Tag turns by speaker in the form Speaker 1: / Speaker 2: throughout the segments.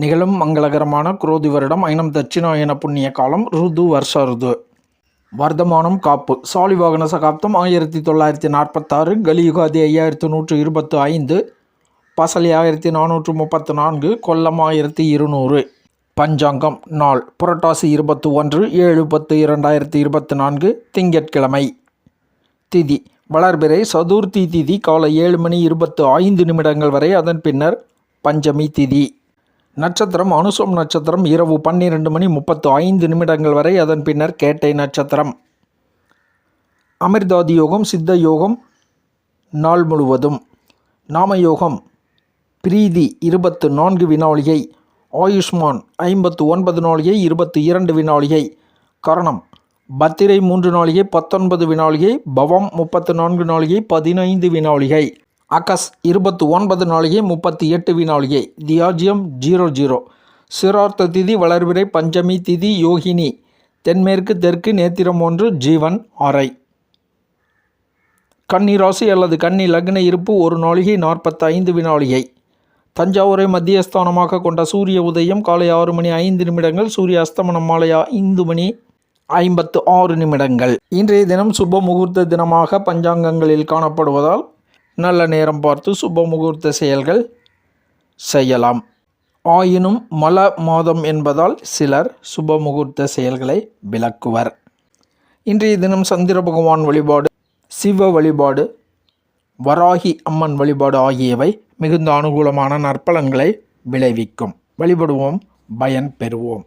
Speaker 1: நிகழும் மங்களகரமான குரோதி வருடம் ஐனம் தட்சிணாயன புண்ணிய காலம் ருது வருஷ ருது. வர்த்தமானம் காப்பு. சாலிவாகன சகாப்தம் ஆயிரத்தி தொள்ளாயிரத்தி நாற்பத்தாறு கலியுகாதி ஐயாயிரத்து நூற்று இருபத்து ஐந்து பசலி ஆயிரத்தி நானூற்று முப்பத்து நான்கு கொல்லம் ஆயிரத்தி இருநூறு பஞ்சாங்கம் நாள். புரட்டாசி இருபத்து ஒன்று ஏழு பத்து இரண்டாயிரத்தி இருபத்தி நான்கு திங்கட்கிழமை. திதி. வளர்பிறை சதுர்த்தி திதி காலை ஏழு மணி இருபத்து ஐந்து நிமிடங்கள் வரை அதன் பின்னர் பஞ்சமி திதி. நட்சத்திரம் அனுசம் நட்சத்திரம் இரவு பன்னிரண்டு மணி முப்பத்து ஐந்து நிமிடங்கள் வரை அதன் பின்னர் கேட்டை நட்சத்திரம். அமிர்தாதி யோகம் சித்த யோகம் நாள் முழுவதும். நாம யோகம் பிரீதி இருபத்து நான்கு வினாளிகை ஆயுஷ்மான் ஐம்பத்து ஒன்பது நாளிகை இருபத்து இரண்டு வினாளிகை கரணம் பத்திரை மூன்று நாளிகை பத்தொன்பது வினாளிகை பவம் முப்பத்து நான்கு நாளிகை பதினைந்து வினாளிகை அகஸ் இருபத்து ஒன்பது நாளிகை முப்பத்தி எட்டு வினாளிகை தியாஜியம் ஜீரோ ஜீரோ. சிரார்த்த திதி வளர்விரை பஞ்சமி திதி யோகினி. தென்மேற்கு தெற்கு நேத்திரம் ஒன்று ஜீவன் அறை கன்னி ராசி அல்லது கன்னி லக்ன இருப்பு ஒரு நாளிகை நாற்பத்தைந்து வினாளிகை தஞ்சாவூரை மத்தியஸ்தானமாக கொண்ட சூரிய உதயம் காலை ஆறு மணி ஐந்து நிமிடங்கள். சூரிய அஸ்தமனம் மாலை ஐந்து மணி ஐம்பத்து ஆறு நிமிடங்கள். இன்றைய தினம் சுப முகூர்த்த தினமாக பஞ்சாங்கங்களில் காணப்படுவதால் நல்ல நேரம் பார்த்து சுப முகூர்த்த செயல்கள் செய்யலாம். ஆயினும் மல மாதம் என்பதால் சிலர் சுப முகூர்த்த செயல்களை விளக்குவர். இன்றைய தினம் சந்திர பகவான் வழிபாடு சிவ வழிபாடு வராகி அம்மன் வழிபாடு ஆகியவை மிகுந்த அனுகூலமான நற்பலன்களை விளைவிக்கும். வழிபடுவோம் பயன் பெறுவோம்.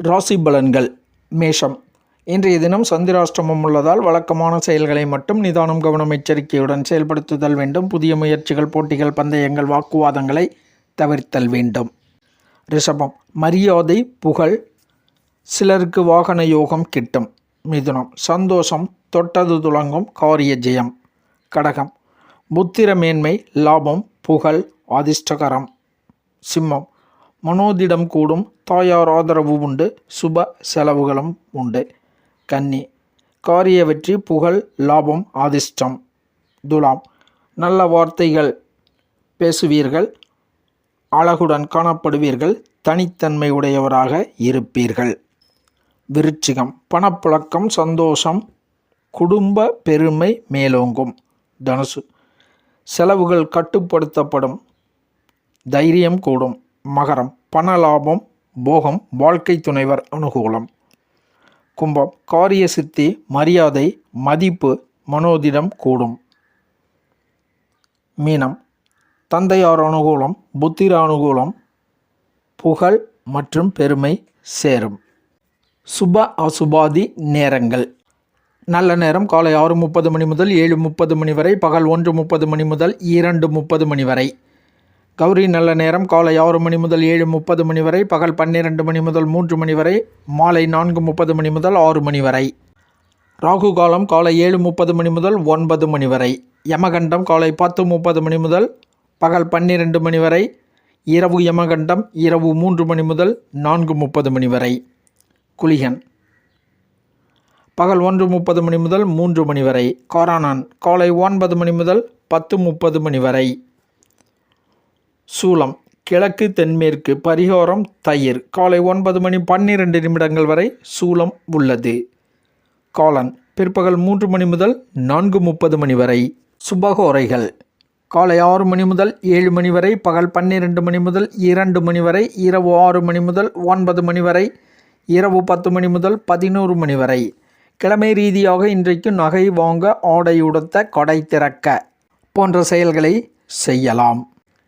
Speaker 1: ராசி பலன்கள் மேஷம் இன்றைய தினம் சந்திராஷ்டமம் உள்ளதால் வழக்கமான செயல்களை மட்டும் நிதானம் கவனம் எச்சரிக்கையுடன் செயல்படுத்துதல் வேண்டும். புதிய முயற்சிகள் போட்டிகள் பந்தயங்கள் வாக்குவாதங்களை தவிர்த்தல் வேண்டும். ரிஷபம். மரியாதை புகழ் சிலருக்கு வாகன யோகம் கிட்டும். மிதுனம். சந்தோஷம் தொட்டது துலங்கும் காரிய ஜெயம். கடகம். புத்திர மேன்மை லாபம் புகழ் அதிர்ஷ்டகரம். சிம்மம். மனோதிடம் கூடும் தாயார் ஆதரவு உண்டு சுப செலவுகளும் உண்டு. கன்னி. காரிய வெற்றி புகழ் லாபம் ஆதிஷ்டம். துலாம். நல்ல வார்த்தைகள் பேசுவீர்கள் அழகுடன் காணப்படுவீர்கள் தனித்தன்மை உடையவராக இருப்பீர்கள். விருச்சிகம். பணப்புழக்கம் சந்தோஷம் குடும்ப பெருமை மேலோங்கும். தனுசு. செலவுகள் கட்டுப்படுத்தப்படும். தைரியம் கூடும். மகரம். பண லாபம் போகம் வாழ்க்கை துணைவர் அனுகூலம். கும்பம். காரிய சித்தி மரியாதை மதிப்பு மனோதிடம் கூடும். மீனம். தந்தையார் அனுகூலம் புத்திர அனுகூலம் புகழ் மற்றும் பெருமை சேரும். சுப அசுபாதி நேரங்கள். நல்ல நேரம் காலை ஆறு முப்பது மணி முதல் ஏழு முப்பது மணி வரை பகல் ஒன்று முப்பது மணி முதல் இரண்டு முப்பது மணி வரை. கௌரி நல்ல நேரம். காலை ஆறு மணி முதல் ஏழு முப்பது மணி வரை பகல் பன்னிரெண்டு மணி முதல் மூன்று மணி வரை மாலை நான்கு முப்பது மணி முதல் ஆறு மணி வரை. ராகு காலம் காலை ஏழு முப்பது மணி முதல் ஒன்பது மணி வரை. யமகண்டம் காலை பத்து முப்பது மணி முதல் பகல் பன்னிரெண்டு மணி வரை. இரவு யமகண்டம் இரவு மூன்று மணி முதல் நான்கு முப்பது மணி வரை. குளிகன். பகல் ஒன்று முப்பது மணி முதல் மூன்று மணி வரை. காரானான் காலை ஒன்பது மணி முதல் பத்து முப்பது மணி வரை. சூலம் கிழக்கு தென்மேற்கு பரிகாரம் தயிர். காலை ஒன்பது மணி பன்னிரெண்டு நிமிடங்கள் வரை சூலம் உள்ளது. காலன் பிற்பகல் மூன்று மணி முதல் நான்கு முப்பது மணி வரை சுபகோரைகள். காலை ஆறு மணி முதல் ஏழு மணி வரை பகல் பன்னிரெண்டு மணி முதல் இரண்டு மணி வரை இரவு ஆறு மணி முதல் ஒன்பது மணி வரை இரவு பத்து மணி முதல் பதினோரு மணி வரை. கிழமை ரீதியாக இன்றைக்கு நகை வாங்க ஆடை உடுத்த கடை திறக்க போன்ற செயல்களை செய்யலாம்.